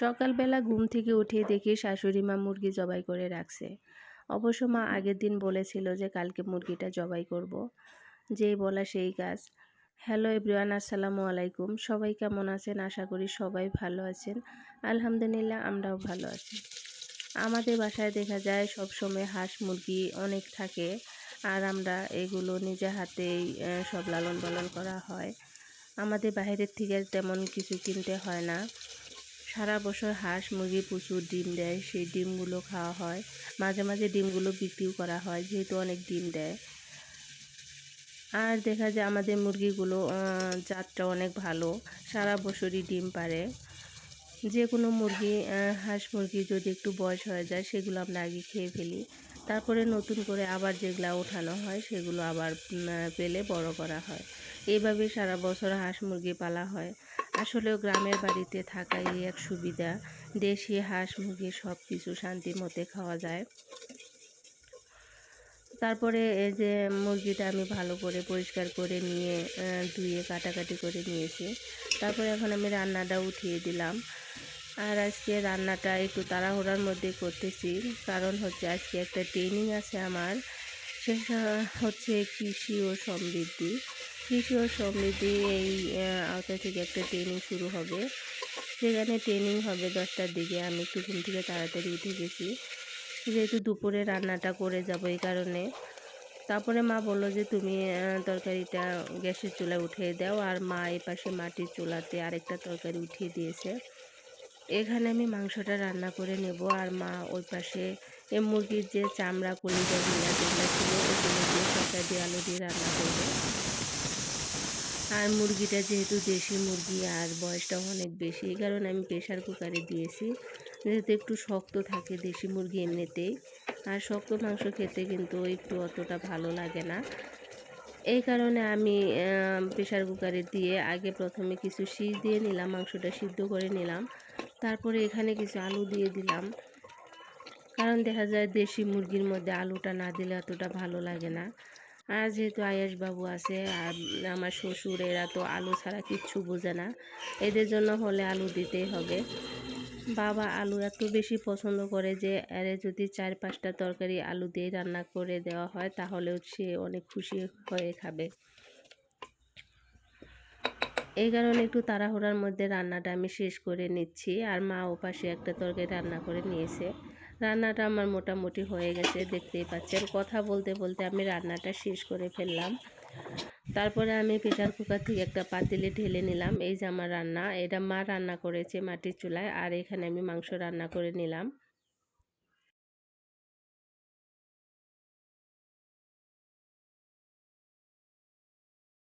সকালবেলা ঘুম থেকে উঠে দেখি শাশুড়ি মা মুরগি জবাই করে রাখছে। অবশ্য মা আগের দিন বলেছিল যে কালকে মুরগিটা জবাই করব। যেই বলা সেই কাজ। হ্যালো এভরিওয়ান, আসসালামু আলাইকুম। সবাই কেমন আছেন? আশা করি সবাই ভালো আছেন। আলহামদুলিল্লাহ, আমরাও ভালো আছি। আমাদের বাসায় দেখা যায় সব সময় হাঁস মুরগি অনেক থাকে আর আমরা এগুলো নিজে হাতেই সব লালন পালন করা হয়। আমাদের বাইরের থেকে তেমন কিছু কিনতে হয় না। সারা বছর হাঁস, মুরগি প্রচুর ডিম দেয়। সেই ডিমগুলো খাওয়া হয়। মাঝে মাঝে ডিমগুলো বিক্রিও করা হয়, যেহেতু অনেক ডিম দেয়। আর দেখা যায় আমাদের মুরগিগুলো জাতটা অনেক ভালো। সারা বছরই ডিম পারে। যে কোনো মুরগি হাঁস মুরগি যদি একটু বয়স হয়ে যায়, সেগুলো আমরা আগে খেয়ে ফেলি। তারপরে নতুন করে আবার যেগুলো ওঠানো হয়, সেগুলো আবার পেলে বড় করা হয়। এইভাবে সারা বছর হাঁস মুরগি পালা হয়। আসলেও গ্রামের বাড়িতে থাকা এই এক সুবিধা। দেশি হাঁস, মুরগি সব কিছু শান্তি মতে খাওয়া যায়। তারপরে এই যে মুরগিটা আমি ভালো করে পরিষ্কার করে নিয়ে ধুয়ে কাটাকাটি করে নিয়েছি। তারপরে এখন আমি রান্নাটা উঠিয়ে দিলাম। আর আজকে রান্নাটা একটু তাড়াহুড়ার মধ্যে করতেছি। কারণ হচ্ছে আজকে একটা ট্রেনিং আছে আমার। সেটা হচ্ছে কৃষি ও সমৃদ্ধি। কৃষি ও সমৃদ্ধি এই আওতা থেকে একটা ট্রেনিং শুরু হবে। সেখানে ট্রেনিং হবে দশটার দিকে। আমি একটু ঘুম থেকে তাড়াতাড়ি উঠে গেছি। যেহেতু দুপুরে রান্নাটা করে যাব এই কারণে। তারপরে মা বলল যে, তুমি তরকারিটা গ্যাসের চুলায় উঠিয়ে দাও। আর মা এই পাশে মাটির চুলাতে আরেকটা তরকারি উঠিয়ে দিয়েছে। এখানে আমি মাংসটা রান্না করে নেব আর মা ওই পাশে এই মুরগির যে চামড়া, কলিজা গুলা যেগুলো ছিল, ওগুলো দিয়ে সবটা দিয়ে আলু দিয়ে রান্না করবে। আর মুরগিটা যেহেতু দেশি মুরগি আর বয়সটাও অনেক বেশি, এই কারণে আমি প্রেশার কুকারে দিয়েছি। যেহেতু একটু শক্ত থাকে দেশি মুরগি এমনিতেই, আর শক্ত মাংস খেতে কিন্তু একটু অতটা ভালো লাগে না। এই কারণে আমি প্রেশার কুকারে দিয়ে আগে প্রথমে কিছু শীষ দিয়ে নিলাম, মাংসটা সিদ্ধ করে নিলাম। তারপরে এখানে কিছু আলু দিয়ে দিলাম। কারণ দেখা যায় দেশি মুরগির মধ্যে আলুটা না দিলে অতটা ভালো লাগে না। আর যেহেতু আয়েশ বাবু আছে, আর আমার শ্বশুর, এরা তো আলু ছাড়া কিচ্ছু বোঝে না। এদের জন্য হলে আলু দিতেই হবে। বাবা আলু এত বেশি পছন্দ করে যে, এরে যদি চার পাঁচটা তরকারি আলু দিয়ে রান্না করে দেওয়া হয়, তাহলেও সে অনেক খুশি হয়ে খাবে। এই কারণে একটু তাড়াহুড়ার মধ্যে রান্নাটা আমি শেষ করে নিচ্ছি। আর মা ও পাশে একটা তরকারি রান্না করে নিয়েছে। রান্নাটা আমার মোটামুটি হয়ে গেছে, দেখতেই পাচ্ছেন। কথা বলতে বলতে আমি রান্নাটা শেষ করে ফেললাম। তারপরে আমি প্রেশার কুকার থেকে একটা পাতিলে ঢেলে নিলাম। এই যে আমার রান্না, এটা মা রান্না করেছে মাটির চুলায়। আর এখানে আমি মাংস রান্না করে নিলাম।